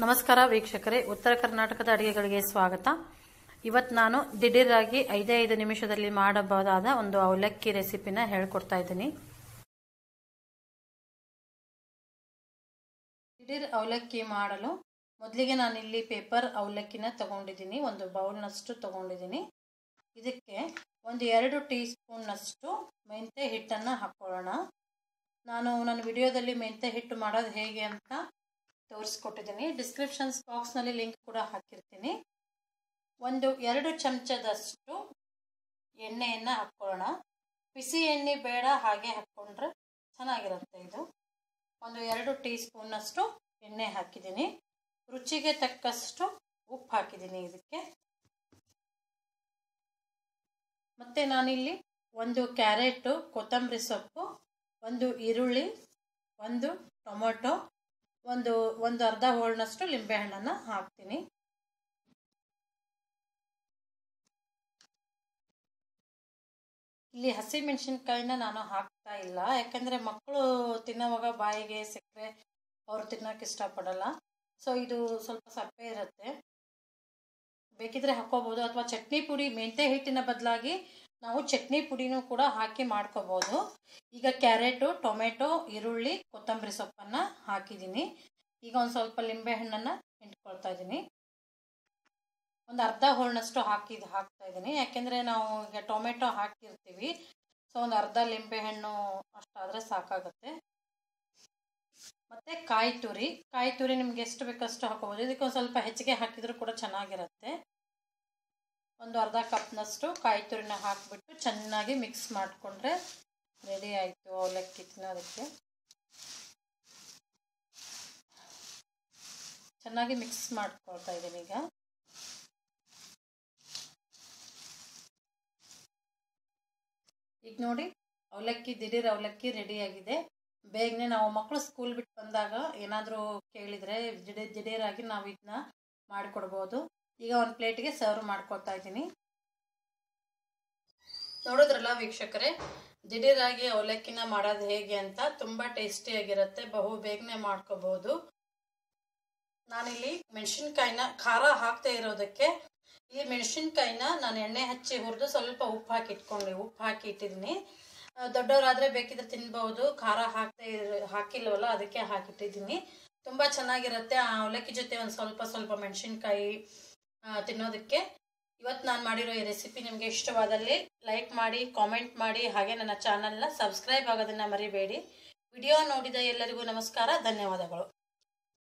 ನಮಸ್ಕಾರ ವೀಕ್ಷಕರೇ, ಉತ್ತರ ಕರ್ನಾಟಕದ ಅಡುಗೆಗಳಿಗೆ ಸ್ವಾಗತ. ಇವತ್ತು ನಾನು ದಿಢೀರಾಗಿ ಐದೇ ಐದು ನಿಮಿಷದಲ್ಲಿ ಮಾಡಬಹುದಾದ ಒಂದು ಅವಲಕ್ಕಿ ರೆಸಿಪಿನ ಹೇಳ್ಕೊಡ್ತಾ ಇದ್ದೀನಿ. ದಿಢೀರ್ ಅವಲಕ್ಕಿ ಮಾಡಲು ಮೊದಲಿಗೆ ನಾನು ಇಲ್ಲಿ ಪೇಪರ್ ಅವಲಕ್ಕಿನ ತಗೊಂಡಿದ್ದೀನಿ, ಒಂದು ಬೌಲ್ನಷ್ಟು ತಗೊಂಡಿದ್ದೀನಿ. ಇದಕ್ಕೆ ಒಂದು ಎರಡು ಟೀ ಸ್ಪೂನ್ನಷ್ಟು ಮೆಂತೆ ಹಿಟ್ಟನ್ನು ಹಾಕ್ಕೊಳ್ಳೋಣ. ನಾನು ನನ್ನ ವಿಡಿಯೋದಲ್ಲಿ ಮೆಂತ್ಯ ಹಿಟ್ಟು ಮಾಡೋದು ಹೇಗೆ ಅಂತ ತೋರಿಸ್ಕೊಟ್ಟಿದ್ದೀನಿ. ಡಿಸ್ಕ್ರಿಪ್ಷನ್ಸ್ ಬಾಕ್ಸ್ನಲ್ಲಿ ಲಿಂಕ್ ಕೂಡ ಹಾಕಿರ್ತೀನಿ. ಒಂದು, ಎರಡು ಚಮಚದಷ್ಟು ಎಣ್ಣೆಯನ್ನು ಹಾಕ್ಕೊಳ್ಳೋಣ. ಬಿಸಿ ಎಣ್ಣೆ ಬೇಡ, ಹಾಗೆ ಹಾಕ್ಕೊಂಡ್ರೆ ಚೆನ್ನಾಗಿರುತ್ತೆ ಇದು. ಒಂದು ಎರಡು ಟೀ ಸ್ಪೂನಷ್ಟು ಎಣ್ಣೆ ಹಾಕಿದ್ದೀನಿ. ರುಚಿಗೆ ತಕ್ಕಷ್ಟು ಉಪ್ಪು ಹಾಕಿದ್ದೀನಿ ಇದಕ್ಕೆ. ಮತ್ತು ನಾನಿಲ್ಲಿ ಒಂದು ಕ್ಯಾರೆಟು, ಕೊತ್ತಂಬರಿ ಸೊಪ್ಪು, ಒಂದು ಈರುಳ್ಳಿ, ಒಂದು ಟೊಮೊಟೊ ಒಂದು ಒಂದು ಅರ್ಧ ಹೋಳಿನಷ್ಟು ಲಿಂಬೆಹಣ್ಣನ್ನು ಹಾಕ್ತೀನಿ. ಇಲ್ಲಿ ಹಸಿ ಮೆಣಸಿನ್ಕಾಯಿನ ನಾನು ಹಾಕ್ತಾ ಇಲ್ಲ. ಯಾಕಂದರೆ ಮಕ್ಕಳು ತಿನ್ನೋವಾಗ ಬಾಯಿಗೆ ಸಿಕ್ಕರೆ ಅವರು ತಿನ್ನೋಕೆ ಇಷ್ಟಪಡಲ್ಲ. ಸೊ ಇದು ಸ್ವಲ್ಪ ಸಪ್ಪೆ ಇರುತ್ತೆ. ಬೇಕಿದ್ರೆ ಹಾಕೋಬೋದು ಅಥವಾ ಚಟ್ನಿ ಪುಡಿ ಮೆಂತೆ ಹಿಟ್ಟಿನ ಬದಲಾಗಿ ನಾವು ಚಟ್ನಿ ಪುಡಿನೂ ಕೂಡ ಹಾಕಿ ಮಾಡ್ಕೋಬೋದು. ಈಗ ಕ್ಯಾರೆಟು, ಟೊಮೆಟೊ, ಈರುಳ್ಳಿ, ಕೊತ್ತಂಬರಿ ಸೊಪ್ಪನ್ನು ಹಾಕಿದ್ದೀನಿ. ಈಗ ಒಂದು ಸ್ವಲ್ಪ ಲಿಂಬೆ ಹಣ್ಣನ್ನು ಹಿಂಡ್ಕೊಳ್ತಾ ಇದ್ದೀನಿ. ಒಂದು ಅರ್ಧ ಹೋಳನಷ್ಟು ಹಾಕಿದ್ದು ಹಾಕ್ತಾ ಇದ್ದೀನಿ. ಯಾಕೆಂದರೆ ನಾವು ಈಗ ಟೊಮೆಟೊ ಹಾಕಿರ್ತೀವಿ. ಸೊ ಒಂದು ಅರ್ಧ ಲಿಂಬೆ ಹಣ್ಣು ಅಷ್ಟಾದರೆ ಸಾಕಾಗುತ್ತೆ. ಮತ್ತು ಕಾಯಿ ತುರಿ. ಕಾಯಿ ತುರಿ ನಿಮ್ಗೆ ಎಷ್ಟು ಬೇಕಷ್ಟು ಹಾಕೋಬೋದು ಇದಕ್ಕೆ ಒಂದು ಸ್ವಲ್ಪ ಹೆಚ್ಚಿಗೆ ಹಾಕಿದರೂ ಕೂಡ ಚೆನ್ನಾಗಿರುತ್ತೆ. ಒಂದು ಅರ್ಧ ಕಪ್ನಷ್ಟು ಕಾಯಿ ತುರಿನ ಹಾಕಿಬಿಟ್ಟು ಚೆನ್ನಾಗಿ ಮಿಕ್ಸ್ ಮಾಡಿಕೊಂಡ್ರೆ ರೆಡಿ ಆಯಿತು ಅವಲಕ್ಕಿ ತಿನ್ನೋದಕ್ಕೆ. ಚೆನ್ನಾಗಿ ಮಿಕ್ಸ್ ಮಾಡ್ಕೊಳ್ತಾ ಇದ್ದೀನಿ ಈಗ. ಈಗ ನೋಡಿ, ಅವಲಕ್ಕಿ, ದಿಢೀರ್ ಅವಲಕ್ಕಿ ರೆಡಿಯಾಗಿದೆ ಬೇಗನೆ ನಾವು ಮಕ್ಕಳು ಸ್ಕೂಲ್ ಬಿಟ್ಟು ಬಂದಾಗ ಏನಾದರೂ ಕೇಳಿದರೆ, ದಿಢೀರ್, ದಿಢೀರಾಗಿ ನಾವು ಇದನ್ನ ಮಾಡಿಕೊಡ್ಬೋದು. ಈಗ ಒಂದು ಪ್ಲೇಟಿಗೆ ಸರ್ವ್ ಮಾಡ್ಕೊಳ್ತಾ ಇದ್ದೀನಿ. ನೋಡಿದ್ರಲ್ಲ ವೀಕ್ಷಕರೇ, ದಿಢೀರಾಗಿ ಅವಲಕ್ಕಿನ ಮಾಡೋದು ಹೇಗೆ ಅಂತ ತುಂಬ ಟೇಸ್ಟಿಯಾಗಿರುತ್ತೆ ಬಹು ಬೇಗನೆ ಮಾಡ್ಕೋಬೋದು. ನಾನಿಲ್ಲಿ ಮೆಣಸಿನ್ಕಾಯಿನ ಖಾರ ಹಾಕ್ತಾ ಇರೋದಕ್ಕೆ ಈ ಮೆಣಸಿನ್ಕಾಯಿನ ನಾನು ಎಣ್ಣೆ ಹಚ್ಚಿ ಹುರಿದು ಸ್ವಲ್ಪ ಉಪ್ಪು ಹಾಕಿ ಇಟ್ಕೊಂಡೆ ಉಪ್ಪು ಹಾಕಿ ಇಟ್ಟಿದ್ದೀನಿ ದೊಡ್ಡವರಾದರೆ ಬೇಕಿದ್ರೆ ತಿನ್ಬೋದು. ಖಾರ ಹಾಕ್ತಾ ಹಾಕಿಲ್ವಲ್ಲ, ಅದಕ್ಕೆ ಹಾಕಿಟ್ಟಿದ್ದೀನಿ. ತುಂಬ ಚೆನ್ನಾಗಿರುತ್ತೆ. ಆ ಅವಲಕ್ಕಿ ಜೊತೆ ಒಂದು ಸ್ವಲ್ಪ ಸ್ವಲ್ಪ ಮೆಣಸಿನ್ಕಾಯಿ ತಿನ್ನೋದಕ್ಕೆ. ಇವತ್ತು ನಾನು ಮಾಡಿರೋ ಈ ರೆಸಿಪಿ ನಿಮಗೆ ಇಷ್ಟವಾದಲ್ಲಿ ಲೈಕ್ ಮಾಡಿ ಕಾಮೆಂಟ್ ಮಾಡಿ, ಹಾಗೆ ನನ್ನ ಚಾನಲ್ನ ಸಬ್ಸ್ಕ್ರೈಬ್ ಆಗೋದನ್ನು ಮರಿಬೇಡಿ. ವಿಡಿಯೋ ನೋಡಿದ ಎಲ್ಲರಿಗೂ ನಮಸ್ಕಾರ, ಧನ್ಯವಾದಗಳು.